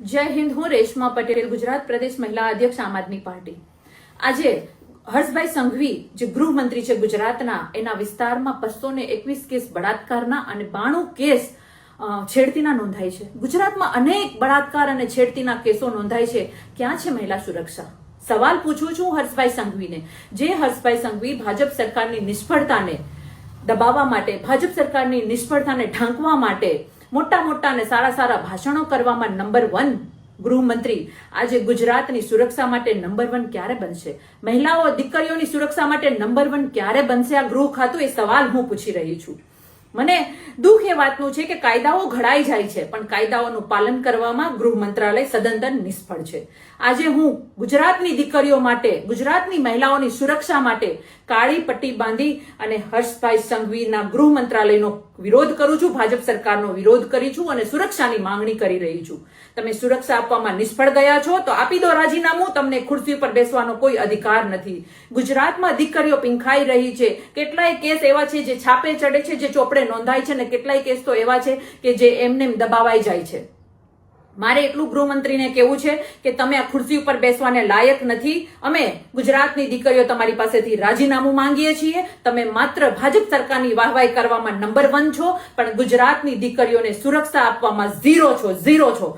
જય હિન્દ, હું રેશમા પટેલ, ગુજરાત પ્રદેશ મહિલા અધ્યક્ષ આમ આદમી પાર્ટી. આજે હર્ષભાઈ સંઘવી જે ગૃહમંત્રી છે ગુજરાતના, એના વિસ્તારમાં બસો ને એકવીસ કેસ બળાત્કારના અને બાણું કેસ છેડતીના નોંધાય છે. ગુજરાતમાં અનેક બળાત્કાર અને છેડતીના કેસો નોંધાય છે. ક્યાં છે મહિલા સુરક્ષા? સવાલ પૂછું છું હર્ષભાઈ સંઘવીને. જે હર્ષભાઈ સંઘવી ભાજપ સરકારની નિષ્ફળતાને દબાવવા માટે, ભાજપ સરકારની નિષ્ફળતાને ઢાંકવા માટે મોટા મોટા અને સારા સારા ભાષણો કરવામાં નંબર વન ગૃહમંત્રી. આજે ગુજરાતની સુરક્ષા માટે નંબર વન ક્યારે બનશે? મહિલાઓ, દીકરીઓની સુરક્ષા માટે નંબર વન ક્યારે બનશે? આ ગૃહ ખાતું એ સવાલ હું પૂછી રહી છું. મને દુઃખ એ વાતનું છે કે કાયદાઓ ઘડાઈ જાય છે, પણ કાયદાઓનું પાલન કરવામાં ગૃહ મંત્રાલય સદંતર નિષ્ફળ છે. આજે હું ગુજરાતની દીકરીઓ માટે, ગુજરાતની મહિલાઓની સુરક્ષા માટે કાળી પટ્ટી બાંધી અને હર્ષભાઈ સંઘવીના ગૃહ મંત્રાલયનો વિરોધ કરું છું, ભાજપ સરકારનો વિરોધ કરી છું અને સુરક્ષાની માંગણી કરી રહી છું. તમે સુરક્ષા આપવામાં નિષ્ફળ ગયા છો, તો આપી દો રાજીનામું. તમને ખુરશી પર બેસવાનો કોઈ અધિકાર નથી. ગુજરાતમાં દીકરીઓ પીંખાઈ રહી છે. કેટલાય કેસ એવા છે જે છાપે ચડે છે, જે ચોપડે નોંધાય છે અને કેટલાય કેસ તો એવા છે કે જે એમને એમ દબાવાઈ જાય છે. મારે એટલું ગૃહમંત્રીને કહેવું છે કે તમે આ ખુરશી ઉપર બેસવાને લાયક નથી. અમે ગુજરાતની દીકરીઓ તમારી પાસેથી રાજીનામું માંગીએ છીએ. તમે માત્ર ભાજપ સરકારની વાહવાઈ કરવામાં નંબર વન છો, પણ ગુજરાતની દીકરીઓને સુરક્ષા આપવામાં ઝીરો છો ઝીરો છો.